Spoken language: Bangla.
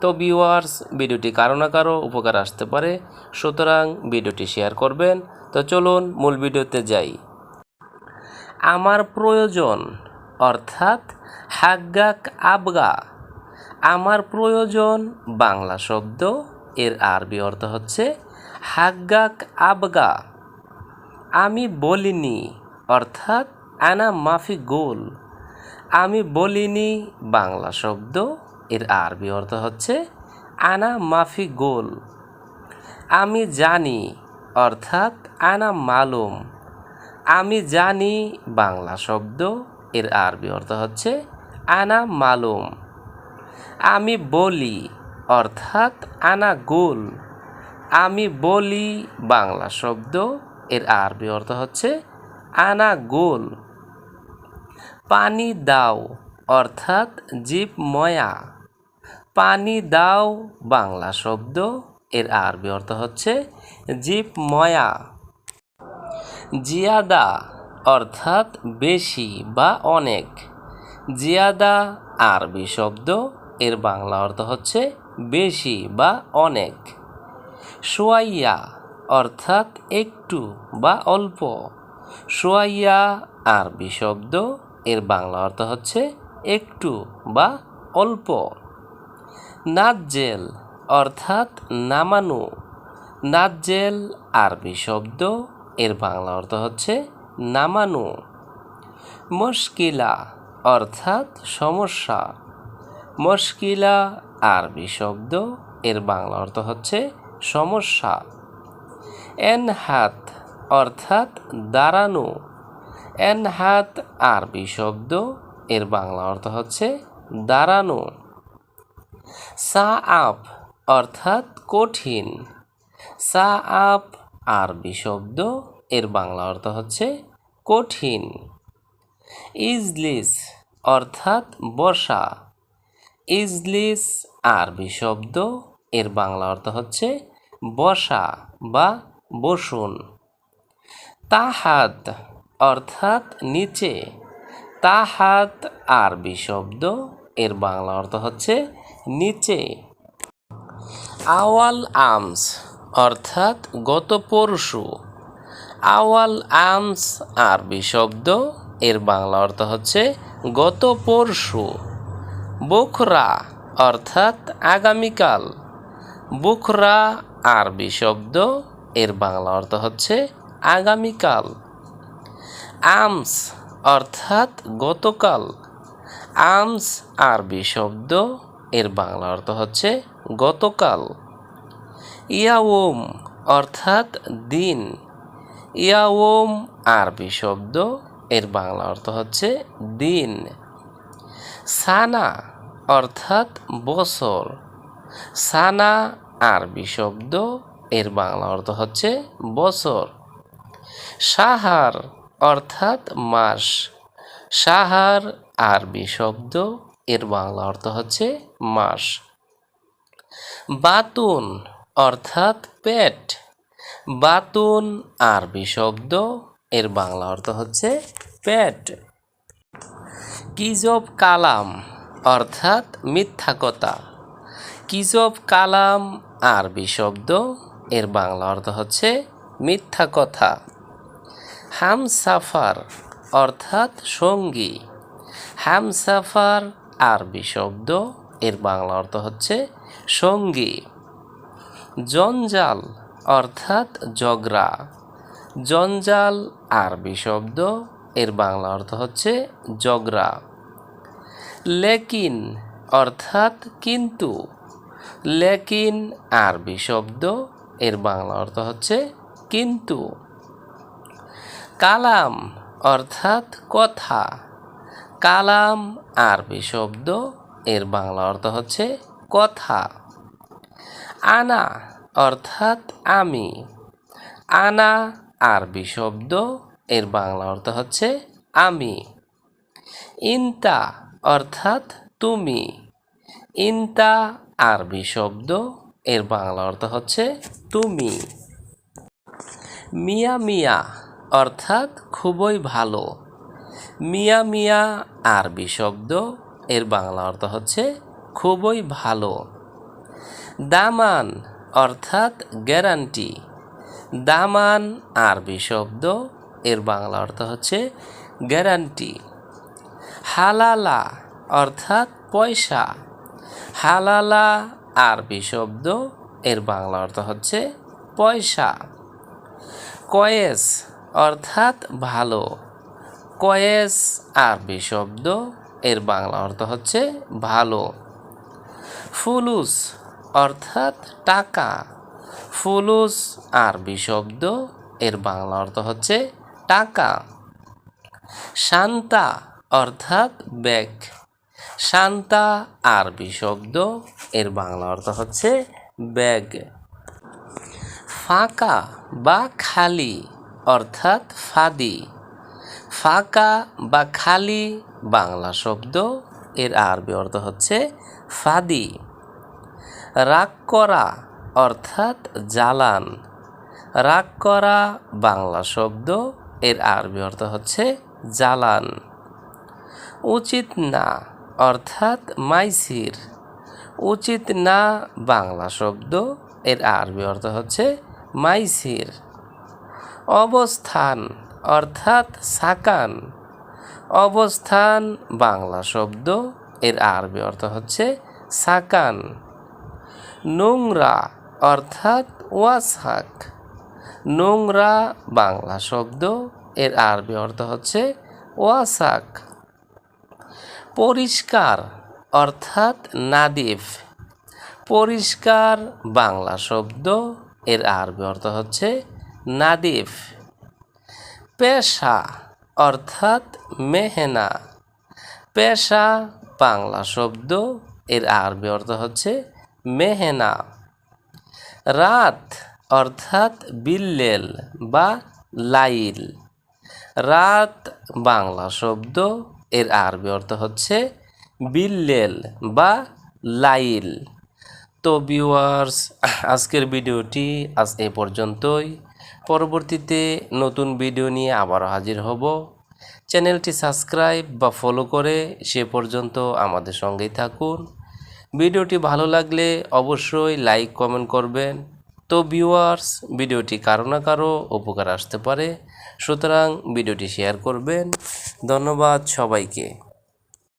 তো ভিউয়ার্স ভিডিওটি কারও না কারও উপকার আসতে পারে। সুতরাং ভিডিওটি শেয়ার করবেন। তো চলুন মূল ভিডিওতে যাই। আমার প্রয়োজন, অর্থাৎ হাগ্গাক আবগা। আমার প্রয়োজন, বাংলা শব্দ, এর আরবি অর্থ হচ্ছে হাগ্গাক আবগা। আমি বলিনি, অর্থাৎ আনা মাফি গোল আমি বলিনি, বাংলা শব্দ এর আরবি অর্থ হচ্ছে, আনা মাফি গোল। আমি জানি, অর্থাৎ আনা মালুম। আমি জানি, বাংলা শব্দ, এর আরবি অর্থ হচ্ছে, আনা মালুম। আমি বলি, অর্থাৎ আনা গোল। আমি বলি, বাংলা শব্দ, এর আরবি অর্থ হচ্ছে, আনা গোল। পানি দাও, অর্থাৎ জীব ময়া পানি দাও, বাংলা শব্দ। এর আরবি অর্থ হচ্ছে জীব ময়া। জিয়াদা অর্থাৎ বেশি বা অনেক। জিয়াদা আরবি শব্দ, এর বাংলা অর্থ হচ্ছে বেশি বা অনেক। সোয়াইয়া অর্থাৎ একটু বা অল্প। সোয়াইয়া আরবি শব্দ, এর বাংলা অর্থ হচ্ছে একটু বা অল্প। নাজ্জেল অর্থাৎ নামানো। নাজ্জেল আরবি শব্দ, এর বাংলা অর্থ হচ্ছে নামানো। মুশকিলা, অর্থাৎ সমস্যা। মুশকিলা, আরবি শব্দ, এর বাংলা অর্থ হচ্ছে সমস্যা। এনহাত, অর্থাৎ দাঁড়ানো। এনহাত, আরবি শব্দ, এর বাংলা অর্থ হচ্ছে দাঁড়ানো। সা আপ অর্থাৎ কঠিন। সা আপ আরবি শব্দ, এর বাংলা অর্থ হচ্ছে কঠিন। ইজলিস অর্থাৎ বসা ইজলিস আরবি শব্দ, এর বাংলা অর্থ হচ্ছে বসা বা বসুন। তাহাত অর্থাৎ নিচে। তাহাত আরবি শব্দ, এর বাংলা অর্থ হচ্ছে নিচে। আওয়াল আমস, অর্থাৎ গত পরশু। আওয়াল আমস, আরবি শব্দ, এর বাংলা অর্থ হচ্ছে গত পরশু। বুখরা, অর্থাৎ আগামীকাল। বুখরা, আরবি শব্দ, এর বাংলা অর্থ হচ্ছে আগামীকাল। আমস, অর্থাৎ গতকাল। আমস, আরবি শব্দ এর বাংলা অর্থ হচ্ছে গতকাল। ইয়াওম অর্থাৎ দিন। ইয়াওম আরবি শব্দ, এর বাংলা অর্থ হচ্ছে দিন। সানা অর্থাৎ বছর। সানা আরবি শব্দ, এর বাংলা অর্থ হচ্ছে বছর। সাহার অর্থাৎ মাস। সাহার আরবি শব্দ এর বাংলা অর্থ হচ্ছে মাস। বাতুন অর্থাৎ পেট। বাতুন আরবি শব্দ, এর বাংলা অর্থ হচ্ছে পেট। কিজব কালাম অর্থাৎ মিথ্যা কথা। কিজব কালাম আরবি শব্দ, এর বাংলা অর্থ হচ্ছে মিথ্যা কথা। হামসাফার অর্থাৎ সঙ্গী। হামসাফার আরবি শব্দ, এর বাংলা অর্থ হচ্ছে সঙ্গী। জঞ্জাল অর্থাৎ জগরা জঞ্জাল আরবি শব্দ, এর বাংলা অর্থ হচ্ছে জগরা লেকিন অর্থাৎ কিন্তু। লেকিন আরবি শব্দ, এর বাংলা অর্থ হচ্ছে কিন্তু। কালাম অর্থাৎ কথা। কালাম, আরবি শব্দ, এর বাংলা অর্থ হচ্ছে কথা। আনা অর্থাৎ আমি। আনা, আরবি শব্দ, এর বাংলা অর্থ হচ্ছে আমি। ইনতা অর্থাৎ তুমি। ইনতা, আরবি শব্দ, এর বাংলা অর্থ হচ্ছে তুমি। মিয়া মিয়া অর্থাৎ খুবই ভালো। মিয়া মিয়া আরবি শব্দ, এর বাংলা অর্থ হচ্ছে খুবই ভালো। দামান অর্থাৎ গ্যারান্টি দামান আরবি শব্দ, এর বাংলা অর্থ হচ্ছে গ্যারান্টি হালালা অর্থাৎ পয়সা। হালালা আরবি শব্দ, এর বাংলা অর্থ হচ্ছে পয়সা। কয়েস অর্থাৎ ভালো। কয়েস, আরবি শব্দ, এর বাংলা অর্থ হচ্ছে ভালো। ফুলুস অর্থাৎ টাকা। ফুলুস, আরবি শব্দ, এর বাংলা অর্থ হচ্ছে টাকা। শান্তা অর্থাৎ ব্যাগ। শান্তা, আরবি শব্দ, এর বাংলা অর্থ হচ্ছে ব্যাগ। ফাঁকা বা খালি অর্থাৎ ফাদি। ফাঁকা বা খালি বাংলা শব্দ, এর আরবি অর্থ হচ্ছে ফাদি। রাগ করা অর্থাৎ জ্বালান। রাগ করা বাংলা শব্দ, এর আরবি অর্থ হচ্ছে জ্বালান। উচিত না অর্থাৎ মাইসির। উচিত না বাংলা শব্দ, এর আরবি অর্থ হচ্ছে মাইসির। অবস্থান অর্থাৎ সাকান। অবস্থান বাংলা শব্দ, এর আরবি অর্থ হচ্ছে সাকান। নোংরা অর্থাৎ ওয়াসাক নোংরা বাংলা শব্দ, এর আরবি অর্থ হচ্ছে ওয়াসাক। পরিষ্কার অর্থাৎ নাদিফ। পরিষ্কার বাংলা শব্দ, এর আরবি অর্থ হচ্ছে নাদিফ। পেশা অর্থাৎ মেহেনা। পেশা, বাংলা শব্দ, এর আরবি অর্থ হচ্ছে মেহেনা। রাত অর্থাৎ বিল্লেল বা লাইল। রাত, বাংলা শব্দ, এর আরবি অর্থ হচ্ছে বিল্লেল বা লাইল। তো ভিউয়ার্স আজকের ভিডিওটি আজ এ পর্যন্তই। পরবর্তীতে নতুন ভিডিও নিয়ে আবারও হাজির হব। চ্যানেলটি সাবস্ক্রাইব বা ফলো করে সে পর্যন্ত আমাদের সঙ্গেই থাকুন। ভিডিওটি ভালো লাগলে অবশ্যই লাইক, কমেন্ট করবেন। তো ভিউয়ার্স, ভিডিওটি কারও না কারও উপকার আসতে পারে। সুতরাং ভিডিওটি শেয়ার করবেন। ধন্যবাদ সবাইকে।